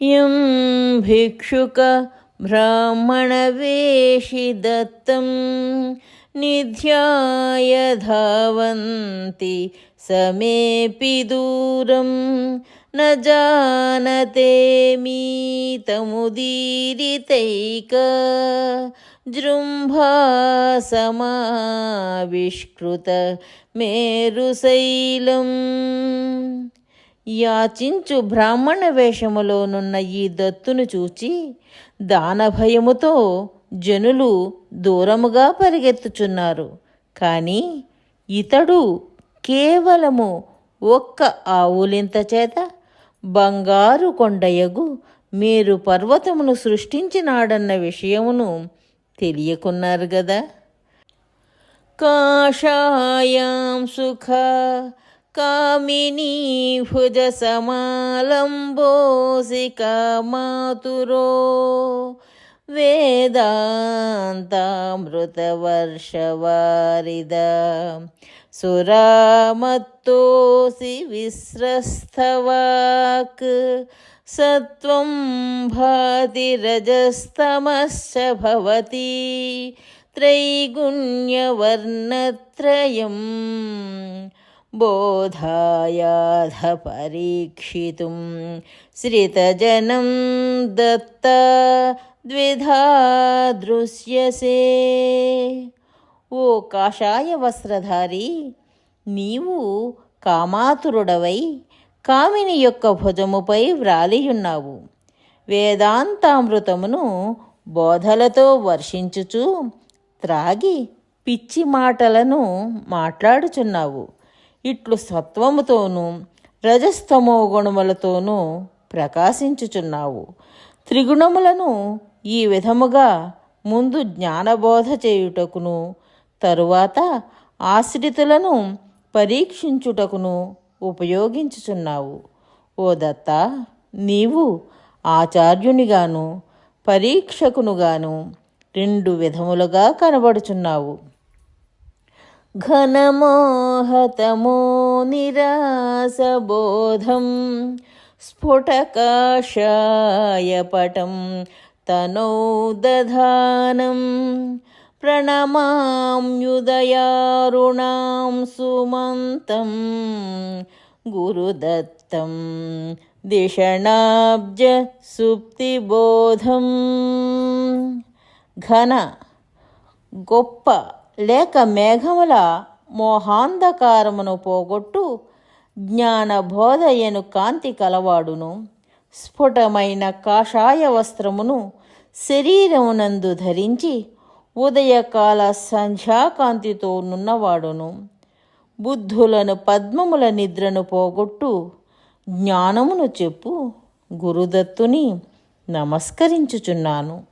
यं भिक्षुकब्राह्मणवेषिदत्तं निध्याय धावन्ति समेऽपि दूरं न जानते मीतमुदीरितैक जृम्भासमाविष्कृत मेरुशैलम् యాచించు బ్రాహ్మణ వేషములోనున్న ఈ దత్తును చూచి దానభయముతో జనులు దూరముగా పరిగెత్తుచున్నారు. కానీ ఇతడు కేవలము ఒక్క ఆవులింత చేత బంగారు కొండయగు మీరు పర్వతమును సృష్టించినాడన్న విషయమును తెలియకున్నారు గదా. కాషాయాం సుఖ కామినీ భుజ సమాలంబోసిక మాతురో ವೇದಾಂತಾಮೃತವರ್ಷವಾರಿದ ಸುರಾಮತ್ತೋಸಿ ವಿಸ್ರಸ್ತವಾಕ್ ಸತ್ವಂ ಭಾತಿ ರಜಸ್ತಮಶ್ಚ ಭವತಿ ತ್ರೈಗುಣ್ಯವರ್ಣತ್ರಯಂ बोधायाध परीक्षितुं श्रितजनं दत्त द्विधा దృశ్యసే ఓ కాషాయ వస్త్రధారి నీవు కామాతురుడవై కామిని యొక్క భుజముపై వ్రాలియున్నావు వేదాంతామృతమును బోధలతో వర్షించుచు త్రాగి పిచ్చి మాటలను మాట్లాడుచున్నావు ఇట్లు సత్వముతోనూ రజస్తమో గుణములతోనూ ప్రకాశించుచున్నావు. త్రిగుణములను ఈ విధముగా ముందు జ్ఞానబోధ చేయుటకును తరువాత ఆశ్రితులను పరీక్షించుటకును ఉపయోగించుచున్నావు. ఓ దత్త నీవు ఆచార్యునిగాను పరీక్షకునుగాను రెండు విధములుగా కనబడుచున్నావు. ఘనమోహతమో నిరాసబోధం స్ఫుటకాషాయపటం తనౌ దధానం ప్రణమామ్యుదయారుణాం సుమంతం గురుదత్తం దిషణాబ్జ సుప్తిబోధం. ఘన గొప్ప లేక మేఘముల మోహాంధకారమును పోగొట్టు జ్ఞానబోధయను కాంతి కలవాడును. స్ఫుటమైన కాషాయ వస్త్రమును శరీరమునందు ధరించి ఉదయకాల సంధ్యాకాంతితో నున్నవాడును. బుద్ధులను పద్మముల నిద్రను పోగొట్టు జ్ఞానమును చెప్పు గురుదత్తుని నమస్కరించుచున్నాను.